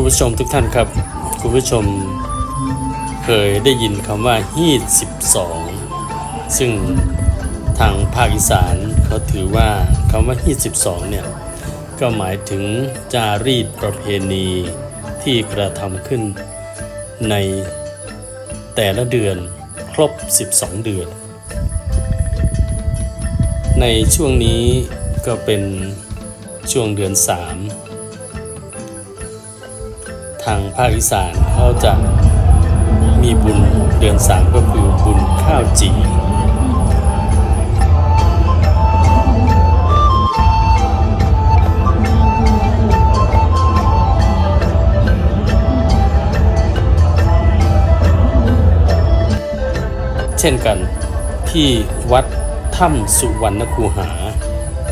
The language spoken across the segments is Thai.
ุณผู้ชมทุกท่านครับ คุณผู้ชมเคยได้ยินคำว่าฮีด12 ซึ่งทางภาคอีสานเขาถือว่าคำว่าฮีด12เนี่ยก็หมายถึงจารีตประเพณีที่กระทำขึ้นในแต่ละเดือนครบ 12 เดือน ในช่วงนี้ก็เป็นช่วงเดือน 3 ทางภาคอีสานเขาจะมีบุญเดือน3ก็คือบุญข้าวจีเช่นกันที่วัดถ้ำสุวรรณคูหา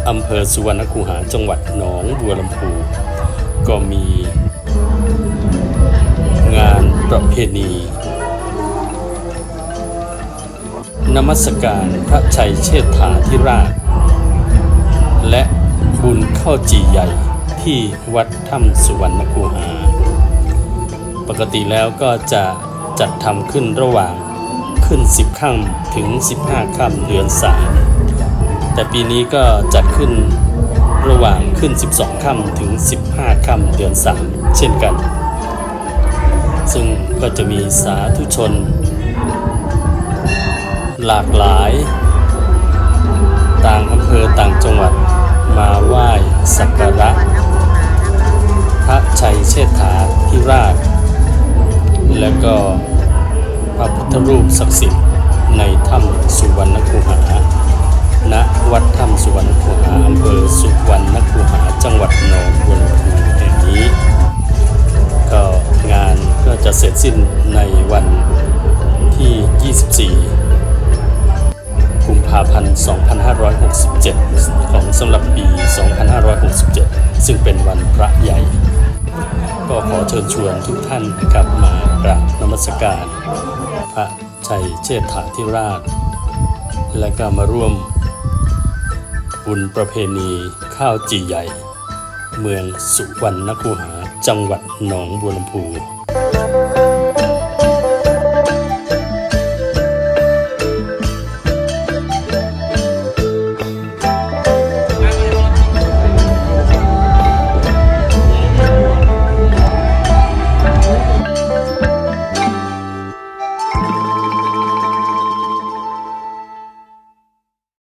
อำเภอสุวรรณคูหาจังหวัดหนองบัวลำพู ก็มี ประเพณี นมัสการพระชัยเชษฐาธิราช และบุญข้าวจีใหญ่ที่วัดถ้ำสุวรรณคูหา ปกติแล้วก็จะจัดทำขึ้นระหว่างขึ้น 10ค่ำถึง 15ค่ำเดือน3แต่ปีนี้ก็จัดขึ้นระหว่างขึ้น 12ค่ำถึง 15ค่ำเดือน3เช่นกัน ซึ่งก็จะมีสาธุชน หลากหลาย ต่างอำเภอต่างจังหวัดมาไหว้สักการะ พระชัยเชษฐาธิราช และก็พระพุทธรูปศักดิ์สิทธิ์ในถ้ำสุวรรณคูหาณ ในวันที่ 24 กุมภาพันธ์ 2567 ของสำหรับปี 2567 ซึ่งเป็นวันพระใหญ่ ก็ขอเชิญชวนทุกท่านนะครับมากราบนมัสการ พระชัยเชษฐาธิราช และก็มาร่วมบุญประเพณีข้าวจีใหญ่ เมืองสุวรรณคูหาจังหวัดหนองบัวลำพู